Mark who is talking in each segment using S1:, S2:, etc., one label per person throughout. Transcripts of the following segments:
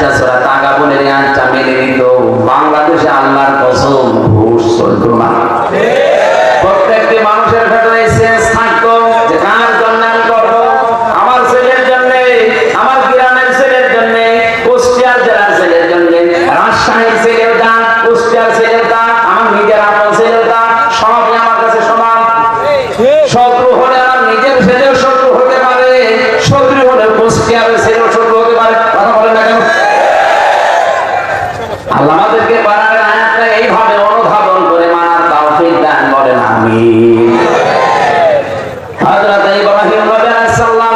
S1: আয়াতটা সূরা তাগাবুনের আয়াতটা মেনে নিত বাংলাদেশে আল্লাহর কসম ঘুষ চলতো না প্রত্যেকটি মানুষের ভেতরে সেন্স থাকতো যে কার জন্য আমি করব আমার ছেলের জন্য আমার গ্রামের ছেলের জন্য কুষ্টিয়ার জেলার ছেলের জন্য রাজশাহীর ছেলেও তা কুষ্টিয়ার ছেলেও তা আমার নিজের আপন ছেলেও তা সবই আমার কাছে সমান শত্রু হলে আমার নিজের ছেলেও শত্রু হতে পারে শত্রু হলে কুষ্টিয়ার ছেলেও শত্রু হতে পারে কথা বলেন না কেন আল্লাহ এইভাবে অনুধাবন করে মানার তাওফিক দান করেন আমিন। হযরত ইব্রাহিম রাদিয়াল্লাহু সাল্লাম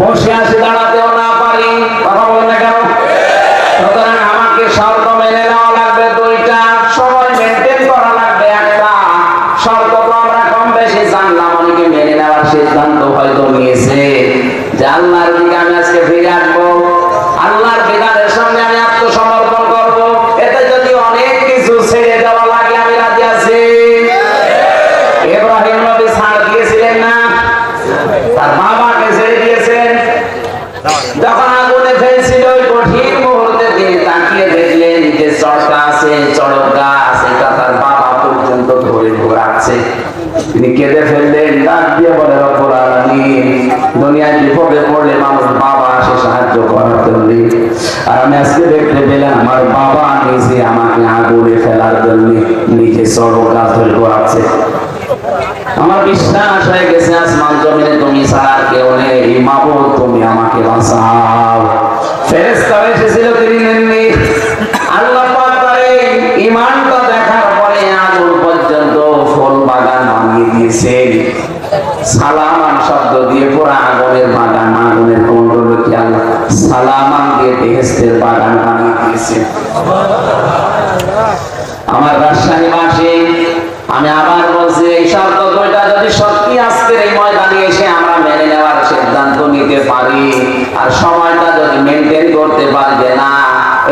S1: বসে আসে দাঁড়াতেও না পারি। কথা বলেন না কেন? সুতরাং আমাকে শর্ত মেনে নেওয়া লাগবে দুইটা, সময় মেনটেন করা লাগবে একটা। শর্ত তো আমরা কম বেশি জানলাম, অনেকে মেনে নেওয়ার সিদ্ধান্ত হয়তো নিয়েছে। যে আল্লাহর দিকে আমি আজকে ফিরে আসব, আল্লাহর বিধানের যখন আগুনে ফেলছিল ওই কঠিন মুহূর্তে তিনি তাকিয়ে দেখলেন যে চড়কা আছে চড়ক গাছ তার বাবা পর্যন্ত ধরে ঘোরাচ্ছে তিনি কেঁদে ফেললেন, ডাক দিয়ে বলে, রব্বুল দুনিয়ায় বিপদে পড়লে মানুষ বাবা আসে সাহায্য করার জন্য। আর আমি আজকে দেখতে পেলাম, আমার বাবা নিজে আমাকে আগুনে ফেলার জন্য নিজে চড়ক গাছ ধরে ঘোরাচ্ছে আমার বিশ্বাস হয়ে গেছে, আসমান জমিনে তুমি ছাড়া কেউ নেই। মাবুদ তুমি আমাকে বাঁচাও। ফেরেশতা এসেছিল তিনি নেননি আল্লাহ পাক তার ঈমানটা দেখার পরে আগুন পর্যন্ত বাগান বানিয়ে দিয়েছেন সালামান শব্দ দিয়ে পুরো আগুনের বাগান, আগুনের কি আল্লাহ সালামান দিয়ে বাগান বানিয়ে দিয়েছেন আমার রাজশাহীবাসী আমি আবার বলছি, এই দুইটা যদি সত্যি আজকের এই ময়দানে এসে আমরা মেনে নেওয়ার সিদ্ধান্ত নিতে পারি, আর সময়টা যদি মেনটেন করতে পারবে না,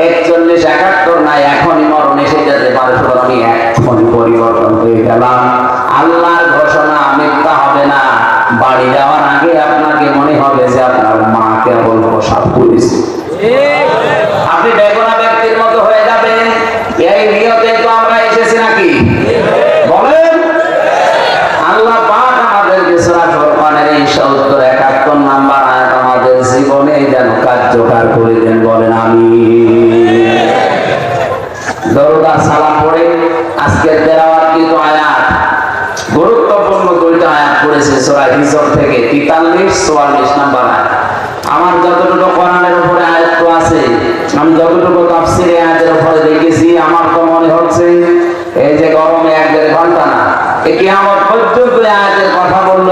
S1: একচল্লিশ একাত্তর না এখনই মরণ এসে যেতে পারে আমি এখনই পরিবর্তন হয়ে গেলাম। আল্লাহর ঘোষণা মিথ্যা হবে না। বাড়ি যাওয়ার আগে আপনাকে মনে হবে যে আপনার মা কেবল প্রসাদ করেছে সালাম পড়ে আয়াত। গুরুত্বপূর্ণ দুইটা আয়াত পড়েছে হিজর থেকে 43 44 নাম্বার আয়াত। আমার যতটুকু কোরআনের উপরে আছে, আমি যতটুকু তাফসিরে আয়াতের উপরে দেখেছি, আমার তো মনে হচ্ছে এই যে গরমে এক দেড় ঘণ্টা না। এই কিয়ামত পর্যন্ত আয়াতের কথা বলল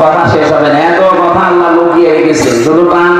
S1: কথা শেষ হবে না। এত কথা আল্লাহ লুকিয়ে রেখেছে শুধু কান